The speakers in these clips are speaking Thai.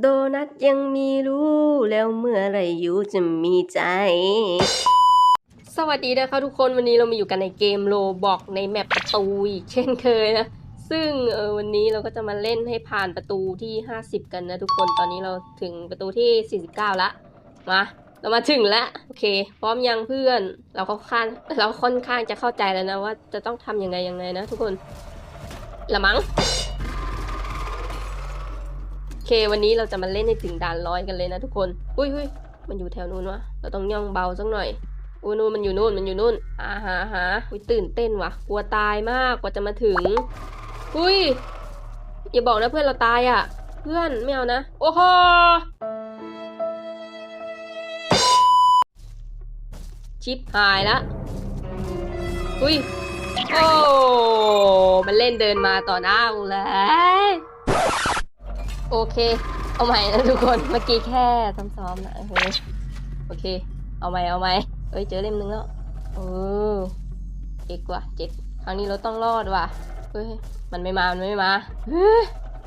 โดนัทยังมีรู้ แล้วเมื่อไรอยู่จะมีใจ สวัสดีนะคะทุกคนวันนี้เรามาอยู่กันในเกมโลบอกในแมปประตูอีกเช่นเคยนะ ซึ่งเออวันนี้เราก็จะมาเล่นให้ผ่านประตูที่ 50 กันนะทุกคนตอนนี้เราถึงประตูที่ 49 ละมาเรามาถึงแล้วโอเค พร้อมยังเพื่อน เราก็ค่อนเราค่อนข้างจะเข้าใจแล้วนะว่าจะต้องทำยังไงยังไงนะทุกคนละมั้ง เควันนี้เราจะมาเล่นให้ถึงด่านร้อยกันเลยนะทุกคน อุ้ยอุ้ยมันอยู่แถวนู้นวะ เราต้องย่องเบาสักหน่อยอุ้ยนู่นมันอยู่นู่นมันอยู่นู่นอาฮะฮะอุ้ยตื่นเต้นวะกลัวตายมากกว่าจะมาถึง อุ้ยอย่าบอกนะเพื่อนเราตายอะ เพื่อนไม่เอานะ โอ้โหชิปหายละ อุ้ย โอ้ มันเล่นเดินมาต่อหน้ากูเลย โอเค เอาใหม่นะทุกคน เมื่อกี้แค่ซ้อมๆนะเฮ้ยโอเค เอาใหม่เอาใหม่เอ้ยเจอเล่มนึงแล้วเออเจ็ดกว่าเจ็ดครั้งนี้เราต้องรอดว่ะเฮ้ยมันไม่มา มันไม่มาเฮ้ย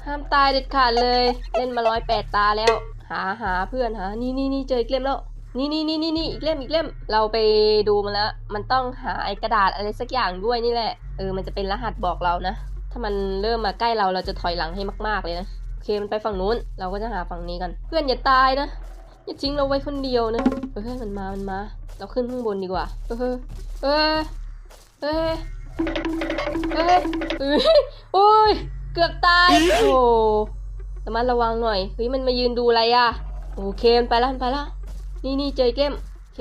ห้ามตายเด็ดขาดเลย เล่นมาร้อยแปดตาแล้ว หาหาเพื่อนหา นี่นี่นี่เจออีกเล่มแล้ว นี่นี่นี่นี่นี่อีกเล่มอีกเล่ม เราไปดูมาแล้ว มันต้องหาไอ้กระดาษอะไรสักอย่างด้วยนี่แหละ เออ มันจะเป็นรหัสบอกเรานะ ถ้ามันเริ่มมาใกล้เราเราจะถอยหลังให้มาก ๆเลยนะ เคมันไปฝั่งนู้น เราก็จะหาฝั่งนี้กัน เพื่อนอย่าตายนะ อย่าทิ้งเราไว้คนเดียวนะเฮ้ยมันมา มันมา เราขึ้นข้างบนดีกว่าเฮ้ยเฮ้ยเฮ้ยเฮ้ยเฮ้ยโอ้ย เกือบตาย โอ้ระมัดระวังหน่อย เฮ้ยมันมายืนดูอะไรอะโอเคมันไปแล้วมันไปแล้วนี่นี่เจออีกเกมเค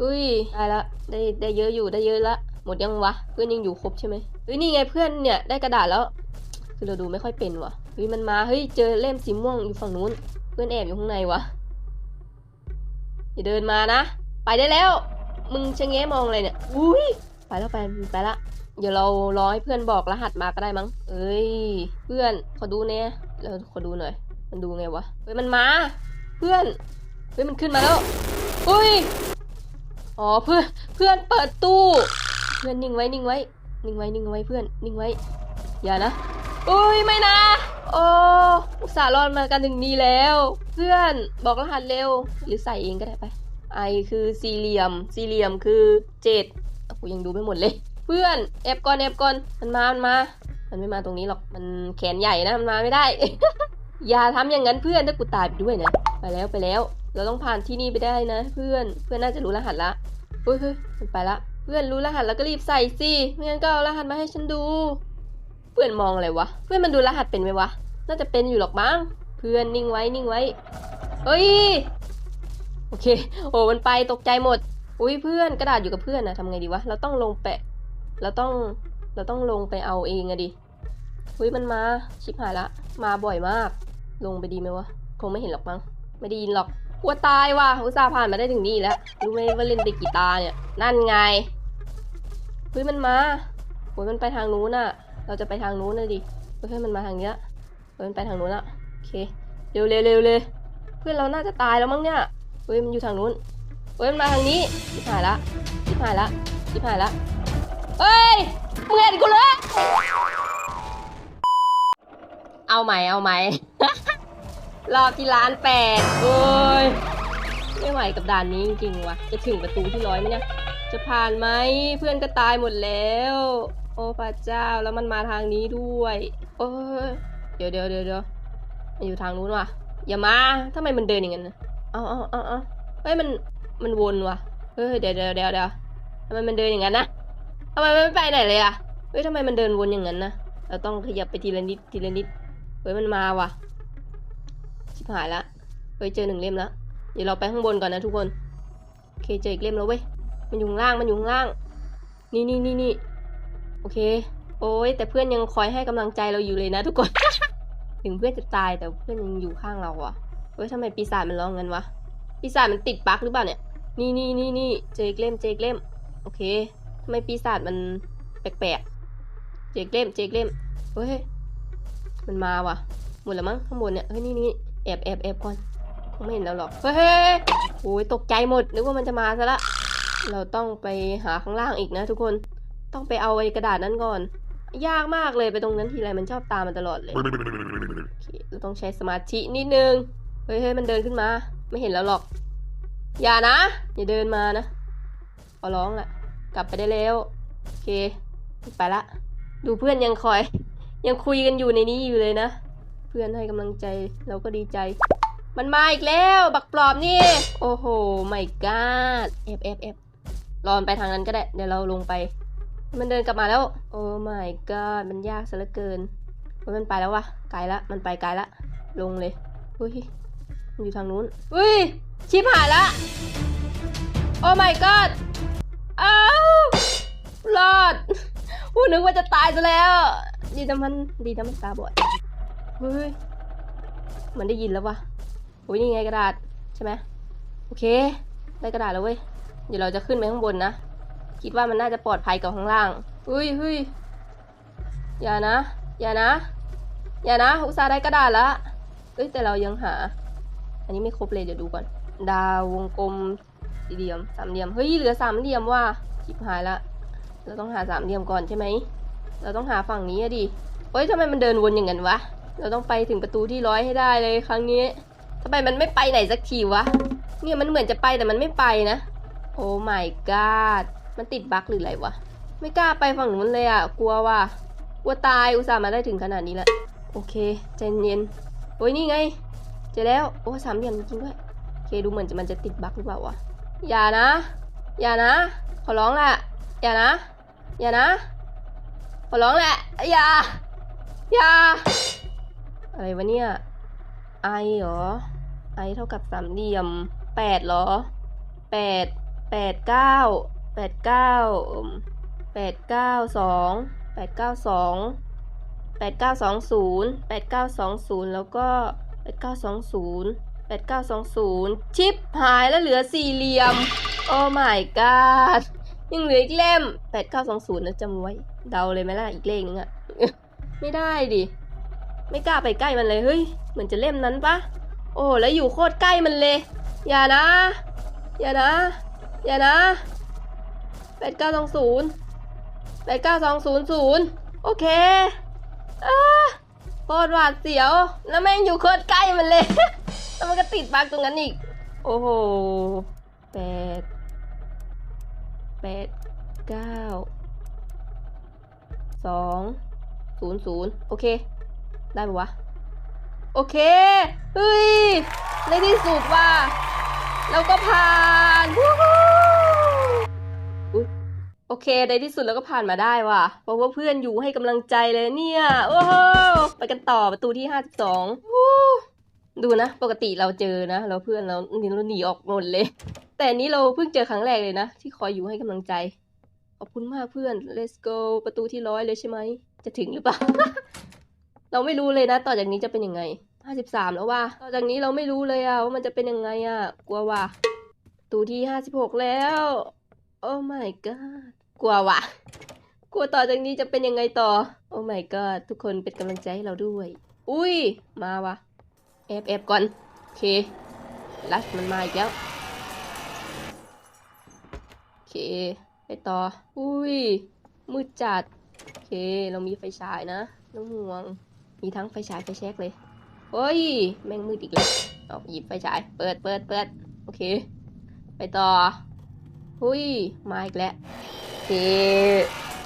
อุ้ยได้ละ ได้ได้เยอะอยู่ได้เยอะละ หมดยังวะ เพื่อนยังอยู่ครบใช่ไหมเฮ้ยนี่ไงเพื่อนเนี่ยได้กระดาษแล้ว คือเราดูไม่ค่อยเป็นวะ ฮ้ยมันมา เฮ้ย เจอเล่มสีม่วงอยู่ฝั่งนู้น เพื่อนแอบอยู่ข้างในวะ อย่าเดินมานะ ไปได้แล้ว มึงชะแงะมองอะไรเนี่ย อุ้ย ไปแล้วไปไปละ เดี๋ยวเรารอให้เพื่อนบอกรหัสมาก็ได้มั้ง เอ้ย เพื่อน ขอดูเนี่ยเราขอดูหน่อย มันดูไงวะ เฮ้ย มันมา เพื่อน เฮ้ย มันขึ้นมาแล้ว อุ้ย อ๋อ เพื่อน เพื่อนเปิดตู้ เพื่อนนิ่งไว้นิ่งไว้ นิ่งไว้นิ่งไว้เพื่อน นิ่งไว้ อย่านะ อุ้ยไม่นะ โอ้อุตส่าห์รอดมากันถึงนี้แล้ว เพื่อนบอกรหัสเร็ว หรือใส่เองก็ได้ไป ไอคือสี่เหลี่ยม สี่เหลี่ยมคือเจ็ดกูยังดูไม่หมดเลย เพื่อนแอบก่อนแอบก่อนมันมา มันมา มันไม่มาตรงนี้หรอก มันแขนใหญ่นะ มันมาไม่ได้ อย่าทำอย่างนั้นเพื่อนถ้ากูตายไปด้วยนะ ไปแล้วไปแล้ว เราต้องผ่านที่นี่ไปได้นะ เพื่อน เพื่อนน่าจะรู้รหัสละเฮ้ยเฮ้ยมันไปละ เพื่อนรู้รหัสแล้วก็รีบใส่สิ ไม่งั้นก็เอารหัสมาให้ฉันดู พื่อนมองอะไรวะ เพื่อนมันดูรหัสเป็นไหมวะ น่าจะเป็นอยู่หรอกมั้ง เพื่อนนิ่งไว้นิ่งไว้ เฮ้ย โอเค โอ้มันไปตกใจหมด อุ้ยเพื่อนกระดาษอยู่กับเพื่อนนะทำไงดีวะ เราต้องลงแปะ เราต้อง เราต้องลงไปเอาเองอะดิ อุ้ยมันมา ชิบหายละ มาบ่อยมาก ลงไปดีไหมวะ คงไม่เห็นหรอกมั้ง ไม่ได้ยินหรอกกลัวตายว่ะอุตส่าห์ผ่านมาได้ถึงนี่แล้ว รู้ไหมว่าเล่นไปกี่ตาเนี่ย นั่นไง เฮ้ยมันมาโอ้ยมันไปทางนู้นอะ เราจะไปทางนู้นนะดิเฮ้ยมันมาทางนี้ละเฮ้ยมันไปทางนู้นละโอเคเร็วเร็วเร็วเลยเพื่อนเราน่าจะตายแล้วมั้งเนี่ยเฮ้ยมันอยู่ทางนู้นเฮ้ยมันมาทางนี้ชิบหายละชิบหายละชิบหายละเฮ้ยมึงเห็นกูเลยเอาใหม่เอาใหม่รอบที่ล้านแปดโอ้ยไม่ไหวกับด่านนี้จริงๆว่ะจะถึงประตูที่ร้อยไหมเนี่ยจะผ่านไหมเพื่อนก็ตายหมดแล้ว อ้พระเจ้าแล้วมันมาทางนี้ด้วยโอ้ยเดี๋ยวเดี๋ยวเดี๋ยวเดี๋ยวมันอยู่ทางนู้นว่ะ อย่ามาทำไมมันเดินอย่างนั้นเอาเอาเอาเอาเฮ้ยมันมันวนว่ะเฮ้ยเดี๋ยวเดี๋ยวเดี๋ยวเดี๋ยวทำไมมันเดินอย่างนั้นนะทำไมมันไม่ไปไหนเลยอะเฮ้ยทำไมมันเดินวนอย่างนั้นนะเราต้องขยับไปทีละนิดทีละนิดเฮ้ยมันมาว่ะชิบหายละเฮ้ยเจอหนึ่งเล่มแล้วเดี๋ยวเราไปข้างบนก่อนนะทุกคนโอเคเจออีกเล่มแล้วเว้ยมันอยู่ข้างล่างมันอยู่ข้างล่าง นี่นี่นี่นี่ โอเค โอ้ยแต่เพื่อนยังคอยให้กำลังใจเราอยู่เลยนะทุกคน ถึงเพื่อนจะตายแต่เพื่อนยังอยู่ข้างเราอะเฮ้ยทำไมปีศาจมันร้องงั้นวะ ปีศาจมันติดบั๊กหรือเปล่าเนี่ย นี่นี่นี่นี่เจกเล่มเจกเล่ม โอเคทำไมปีศาจมันแปลกๆ เจกเล่มเจกเล่ม เฮ้ย มันมาว่ะ หมดแล้วมั้งข้างบนเนี่ย เฮ้ยนี่นี่แอบแอบแอบก่อนไม่เห็นแล้วหรอก เฮ้ยโอ้ยตกใจหมด นึกว่ามันจะมาซะละ เราต้องไปหาข้างล่างอีกนะทุกคน ต้องไปเอาไอ้กระดาษนั้นก่อน ยากมากเลยไปตรงนั้นทีไรมันชอบตามมาตลอดเลยเคเราต้องใช้สมาธินิดนึง เฮ้ยเฮ้ยมันเดินขึ้นมา ไม่เห็นแล้วหรอก อย่านะ อย่าเดินมานะขอร้องแหละกลับไปได้แล้ว โอเค ไปละ ดูเพื่อนยังคอย ยังคุยกันอยู่ในนี้อยู่เลยนะ เพื่อนให้กำลังใจเราก็ดีใจมันมาอีกแล้ว บักปลอมนี่ โอ้โหไม่กาดเอฟเอฟเอฟรอนไปทางนั้นก็ได้ เดี๋ยวเราลงไป มันเดินกลับมาแล้ว โอ้ไม่กามันยากซะเหลือเกินเฮ้ยมันไปแล้ววะไกลละมันไปไกลละ ลงเลยเฮ้ยมันอยู่ทางนู้นเฮ้ยชิบหายละ โอ้ my god อ้าวรอดพูดนึกว่าจะตายซะแล้ว ดีนะมันดีนะมันตาบอดเฮ้ยมือนได้ยินแล้ววะโอ้ยนี่ไงกระดาษใช่ไหมโอเค ได้กระดาษแล้วเว้ยเดี๋ยวเราจะขึ้นไปข้างบนนะ คิดว่ามันน่าจะปลอดภัยกว่าข้างล่างเฮ้ยเฮ้ยอย่านะ อย่านะ อย่านะอุตส่าห์ได้กระดาษละเอ้ยแต่เรายังหา อันนี้ไม่ครบเลยเดี๋ยวดูก่อน ดาววงกลมสี่เหลี่ยมสามเหลี่ยม เฮ้ยเหลือสามเหลี่ยมว่ะชิบหายละ เราต้องหาสามเหลี่ยมก่อนใช่ไหม เราต้องหาฝั่งนี้อะดิเฮ้ยทำไมมันเดินวนอย่างนั้นวะ เราต้องไปถึงประตูที่ร้อยให้ได้เลยครั้งนี้ทำไมมันไม่ไปไหนสักทีวะ เนี่ยมันเหมือนจะไปแต่มันไม่ไปนะ โอ้ my god มันติดบั๊กหรืออะไรวะ ไม่กล้าไปฝั่งนู้นเลยอะ กลัวว่ะ กลัวตาย อุตส่าห์มาได้ถึงขนาดนี้ล้วโอเค ใจเย็น โอ้ยนี่ไง เจอแล้ว โอ้สามเหลี่ยมจริงด้วย โอเค ดูเหมือนจะมันจะติดบั๊กหรือเปล่าวะ อย่านะ อย่านะ ขอร้องแหละ อย่านะ อย่านะ ขอร้องแหละ อย่า อย่า อะไรวะเนี่ย ไอเหรอ ไอเท่ากับสามเหลี่ยมแปดเหรอแปดแปดเก้า แปดเก้าแปดเก้าสองแปดเก้าสองแปดเก้าสองศูนย์แปดเก้าสองศูนย์แล้วก็แปดเก้าสองศูนย์แปดเก้าสองศูนย์ชิปหายแล้วเหลือสี่เหลี่ยม โอ้ my god ยังเหลืออีกเล่มแปดเก้าสองศูนย์นะจำไว้ เดาเลยไหมล่ะ อีกเลขนึงอะไม่ได้ดิ ไม่กล้าไปใกล้มันเลย เฮ้ย เหมือนจะเล่มนั้นปะโอ้ แล้วอยู่โคตรใกล้มันเลย อย่านะ อย่านะ อย่านะ แปดเก้าสองศูนย์แปดเก้าสองศูนย์ศูนย์โอเคอาโคตรหวาดเสียว แล้วแม่งอยู่โคตรใกล้มันเลย แล้วมันก็ติดบักตรงนั้นอีก โอ้โหแปดแปดเก้าสองศูนย์ศูนย์โอเค ได้ปะวะ โอเค เฮ้ย ในที่สุดว่า เราก็ผ่านวู้ เคในที่สุดเราก็ผ่านมาได้ว่ะ เพราะว่าเพื่อนอยู่ให้กำลังใจเลยเนี่ย โอ้โห ไปกันต่อประตูที่ห้าสิบสองดูนะ ปกติเราเจอนะเราเพื่อนเรานี่เราหนีออกหมดเลย แต่นี้เราเพิ่งเจอครั้งแรกเลยนะ ที่คอยอยู่ให้กำลังใจ ขอบคุณมากเพื่อน let's go ประตูที่ร้อยเลยใช่ไหม จะถึงหรือเปล่า เราไม่รู้เลยนะ ต่อจากนี้จะเป็นยังไงห้าสิบสามแล้วว่า ต่อจากนี้เราไม่รู้เลยอะว่ามันจะเป็นยังไงอะกลัวว่ะประตูที่ห้าสิบหกแล้วโอ้ my god กลัวว่ะกลัวต่อจากนี้จะเป็นยังไงต่อ โอ้ my god ทุกคนเป็นกำลังใจให้เราด้วย อุ้ย มาว่ะแอบแอบก่อน โอเค ลัสมันมาอีกแล้ว โอเค ไปต่อ อุ้ย มืดจัด โอเค เรามีไฟฉายนะน้องห่วง มีทั้งไฟฉายไฟแช็กเลยเฮ้ย แม่งมืดอีกแล้วเอาหยิบไฟฉาย เปิดเปิดเปิดโอเค ไปต่อ หุ้ย มาอีกแล้ว เค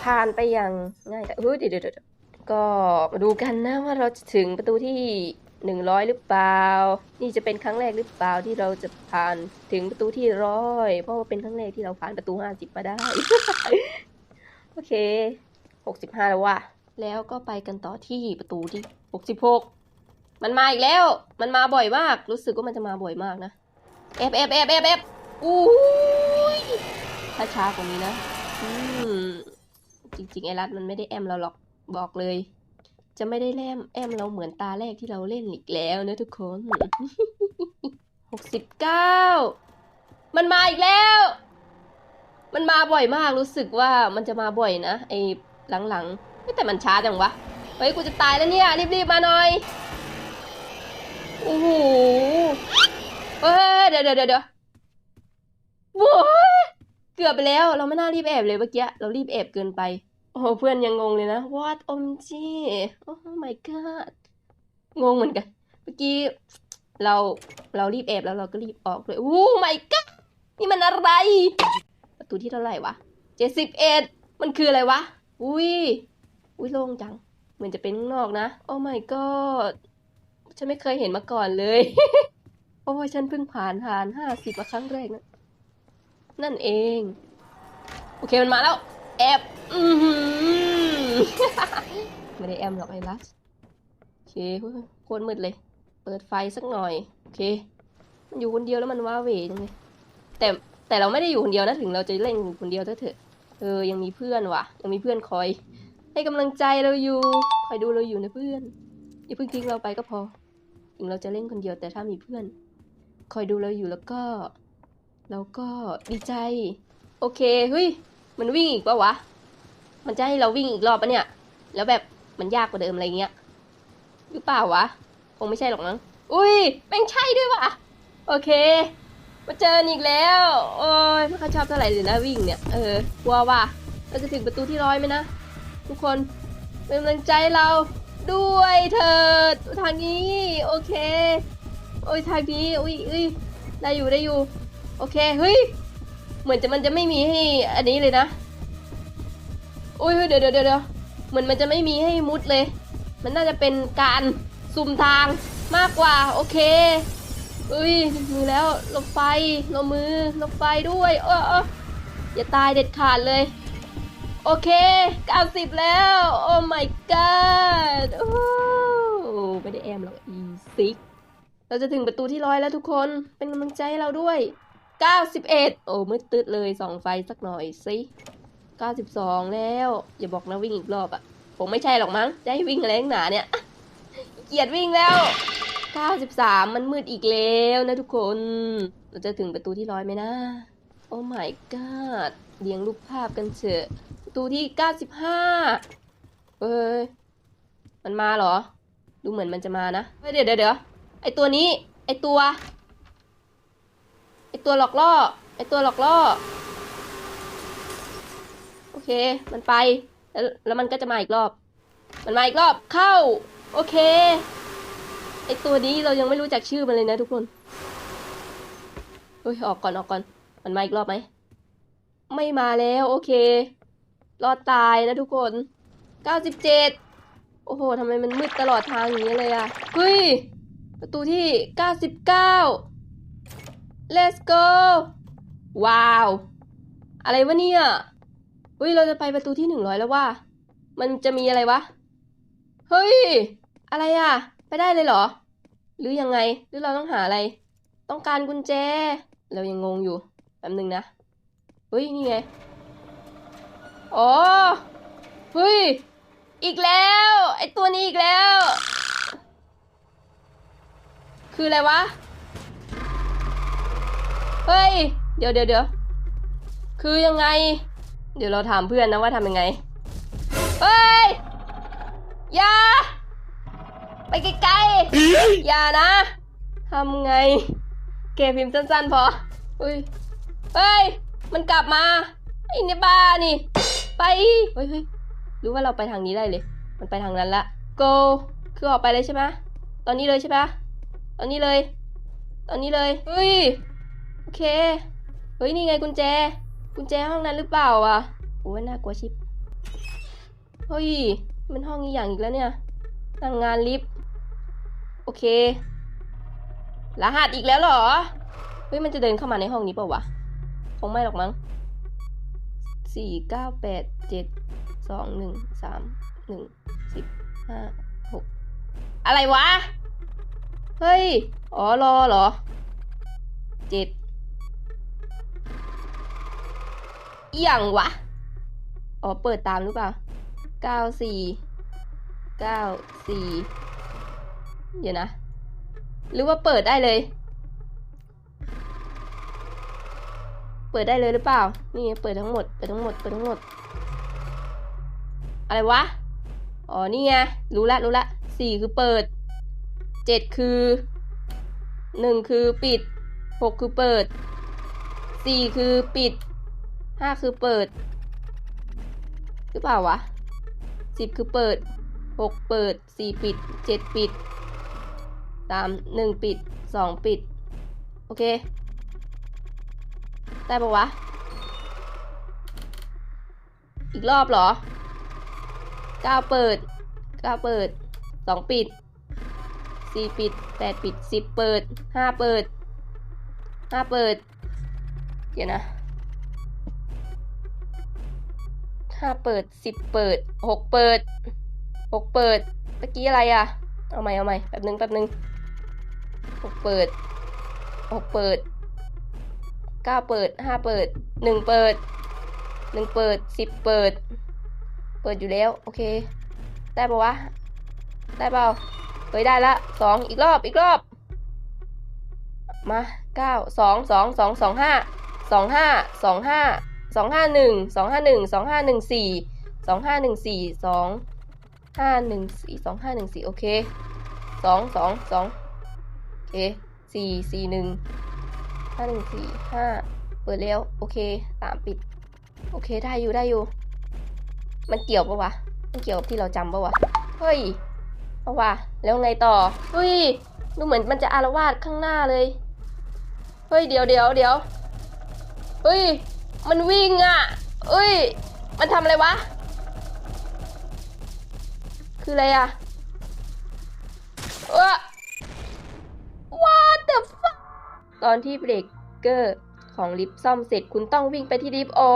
ผ่านไปอย่างง่ายแต่เฮ้ยเดี๋ยวเดี๋ยวเดี๋ยวก็มาดูกันนะว่าเราจะถึงประตูที่หนึ่งร้อยหรือเปล่า นี่จะเป็นครั้งแรกหรือเปล่าที่เราจะผ่านถึงประตูที่ร้อย เพราะว่าเป็นครั้งแรกที่เราผ่านประตูห้าสิบมาได้ โอเคหกสิบห้าแล้วว่ะ แล้วก็ไปกันต่อที่ประตูที่หกสิบหกมันมาอีกแล้ว มันมาบ่อยมาก รู้สึกว่ามันจะมาบ่อยมากนะเอฟเอฟเอฟเอฟเอฟอู้ยถ้าช้ากว่านี้นะ จริงๆไอรัดมันไม่ได้แอมเราหรอกบอกเลย จะไม่ได้แลมแอมเราเหมือนตาแรกที่เราเล่นอีกแล้วนะทุกคนหกสิบเก้ามันมาอีกแล้ว มันมาบ่อยมากรู้สึกว่ามันจะมาบ่อยนะไอหลังๆแต่มันช้าจังวะเฮ้ยกูจะตายแล้วเนี่ยรีบๆมาหน่อยโอ้โหเฮ้ยเดี๋ยวเดี๋ยวเดี๋ยวโว้ย เกือบไปแล้วเราไม่น่ารีบแอบเลยเมื่อกี้เรารีบแอบเกินไป โอ้เพื่อนยังงงเลยนะ what อมจีโอ้ my god งงเหมือนกัน เมื่อกี้เราเรารีบแอบแล้วเราก็รีบออกเลยโอ้ไม่ก็นี่มันอะไร ประตูที่เท่าไหร่วะเจ็ดสิบเอ็ดมันคืออะไรวะ อุ้ยอุ้ยโล่งจัง เหมือนจะเป็นข้างนอกนะ โอ้ my god ฉันไม่เคยเห็นมาก่อนเลยเพราะว่าฉันเพิ่งผ่านผ่านห้าสิบมาครั้งแรกนะ นั่นเอง โอเคมันมาแล้ว แอบอือหือไม่ได้แอมหรอกไอ้ลัสโอเคโคตรมืดเลย เปิดไฟสักหน่อย โอเค มันอยู่คนเดียวแล้วมันว้าเหวจังเลยแต่แต่เราไม่ได้อยู่คนเดียวนะถึงเราจะเล่นอยู่คนเดียวเถอะเออยังมีเพื่อนว่ะ ยังมีเพื่อนคอย ให้กำลังใจเราอยู่คอยดูเราอยู่นะเพื่อนอย่าเพิ่งทิ้งเราไปก็พอ ถึงเราจะเล่นคนเดียวแต่ถ้ามีเพื่อน คอยดูเราอยู่แล้วก็ เราก็ดีใจ โอเคเฮ้ยมันวิ่งอีกปะวะ มันจะให้เราวิ่งอีกรอบปะเนี่ย แล้วแบบมันยากกว่าเดิมอะไรเงี้ยหรือเปล่าวะ คงไม่ใช่หรอกมั้งอุ้ยแม่งใช่ด้วยวะโอเค มาเจออีกแล้ว โอ้ยไม่ค่อยชอบเท่าไหร่เลยนะวิ่งเนี่ย เออกลัวว่าเราจะถึงประตูที่ร้อยไหมนะ ทุกคนเป็นกำลังใจเราด้วยเถิดทางนี้ โอเค โอ้ยทางนี้อุ้ยอุ้ยได้อยู่ได้อยู่ โอเค เฮ้ย เหมือนจะมันจะไม่มีให้อันนี้เลยนะอุ้ยเฮ้ยเดี๋ยวเดี๋ยวเดี๋ยวเหมือนมันจะไม่มีให้มุดเลย มันน่าจะเป็นการสุ่มทางมากกว่า โอเคอุ้ยมือแล้วลบไฟลบมือลบไฟด้วยเออเออย่าตายเด็ดขาดเลย โอเค 90 แล้ว โอ้ my god โอ้ไม่ได้แอมหรอกอีซิกเราจะถึงประตูที่ร้อยแล้วทุกคนเป็นกำลังใจให้เราด้วย 91โอ้มืดตึ๊ดเลยส่องไฟสักหน่อยสิ92แล้ว อย่าบอกนะวิ่งอีกรอบอะผมไม่ใช่หรอกมั้งจะให้วิ่งอะไรนักหนาเนี่ยเกียดวิ่งแล้ว93มันมืดอีกแล้วนะทุกคน เราจะถึงประตูที่ร้อยไหมนะ โอ้ my god เรียงรูปภาพกันเถอะประตูที่95เฮ้ยมันมาเหรอ ดูเหมือนมันจะมานะเดี๋ยวเดี๋ยวเดี๋ยวไอตัวนี้ ไอตัว ไอตัวหลอกล่อ ไอตัวหลอกล่อ โอเค มันไป แล้วแล้วมันก็จะมาอีกรอบ มันมาอีกรอบ เข้า โอเค ไอตัวนี้เรายังไม่รู้จักชื่อมันเลยนะทุกคนเฮ้ยออกก่อนออกก่อน มันมาอีกรอบไหม ไม่มาแล้ว โอเค รอดตายนะทุกคน 97 โอ้โหทำไมมันมืดตลอดทางอย่างนี้เลยอะเฮ้ย ประตูที่ 99 let's go ว้าว อะไรวะเนี่ยเฮ้ยเราจะไปประตูที่100แล้วว่า มันจะมีอะไรวะ เฮ้ย อะไรอะไปได้เลยเหรอ หรือยังไง หรือเราต้องหาอะไร ต้องการกุญแจ เรายังงงอยู่แป๊บนึงนะ เฮ้ย นี่ไง อ๋อ เฮ้ย อีกแล้ว ไอตัวนี้อีกแล้ว คืออะไรวะ เฮ้ย เดี๋ยวเดี๋ยวเดี๋ยวคือยังไง เดี๋ยวเราถามเพื่อนนะว่าทำยังไง เฮ้ย อย่า ไปไกลๆ อย่านะ ทำไง เกพิมพ์สั้นๆพอเฮ้ย เฮ้ย มันกลับมา ไอ้เนี่ยบ้านี่ ไป เฮ้ยเฮ้ยรู้ว่าเราไปทางนี้ได้เลย มันไปทางนั้นละ go คือออกไปเลยใช่ไหมตอนนี้เลยใช่ปะตอนนี้เลย ตอนนี้เลย เฮ้ย โอเค เฮ้ย นี่ไงกุญแจ กุญแจห้องนั้นหรือเปล่าอะโอ้ยน่ากลัวชิบ เฮ้ย มันห้องนี้อย่างอีกแล้วเนี่ยทำงานลิฟต์ โอเค รหัสอีกแล้วเหรอ เฮ้ย มันจะเดินเข้ามาในห้องนี้เปล่าวะ คงไม่หรอกมั้งสี่เก้าแปดเจ็ดสองหนึ่งสามหนึ่งสิบห้าหกอะไรวะ เฮ้ย อ๋อรอเหรอเจ็ด อหย่างวะ อ๋อ เปิดตามหรือเปล่าเก้าสี่เก้าสี่เดี๋ยวนะ หรือว่าเปิดได้เลย เปิดได้เลยหรือเปล่า นี่เปิดทั้งหมด เปิดทั้งหมด เปิดทั้งหมด อะไรวะ อ๋อ นี่ไง รู้ละ รู้ละสี่คือเปิดเจ็ดคือหนึ่งคือปิดหกคือเปิดสี่คือปิด ห้าคือเปิด หรือเปล่าวะสิบคือเปิดหกเปิดสี่ปิดเจ็ดปิดตามหนึ่งปิดสองปิด โอเค ได้ปะวะ อีกรอบเหรอเก้าเปิดเก้าเปิดสองปิดสี่ปิดแปดปิดสิบเปิดห้าเปิดห้าเปิด เดี๋ยวนะ ห้าเปิดสิบเปิดหกเปิดหกเปิดเมื่อกี้อะไรอะเอาใหม่เอาใหม่แป๊บนึงแป๊บนึงหกเปิดหกเปิดเก้าเปิดห้าเปิดหนึ่งเปิดหนึ่งเปิดสิบเปิด เปิดอยู่แล้ว โอเค ได้ปะวะ ได้เปล่าเฮ้ยได้ละสองอีกรอบอีกรอบ มาเก้าสองสองสองสองห้าสองห้าสองห้า สองห้าหนึ่งสองห้าหนึ่งสองห้าหนึ่งสี่สองห้าหนึ่งสี่สองห้าหนึ่งสี่สองห้าหนึ่งสี่โอเคสองสองสองโอเคสี่สี่หนึ่งห้าหนึ่งสี่ห้าเปิดแล้วโอเคสามปิด โอเคได้อยู่ได้อยู่ มันเกี่ยวปะวะมันเกี่ยวกับที่เราจำปะวะเฮ้ยเอาวะแล้วไงต่อเฮ้ยดูเหมือนมันจะอารวาสข้างหน้าเลย เฮ้ยเดี๋ยวเดี๋ยวเดี๋ยวเฮ้ย มันวิ่งอะเฮ้ย มันทำอะไรวะ คืออะไรอะเออ what the fuck ตอนที่เบรกเกอร์ของลิฟต์ซ่อมเสร็จคุณต้องวิ่งไปที่ลิฟต์อ๋อ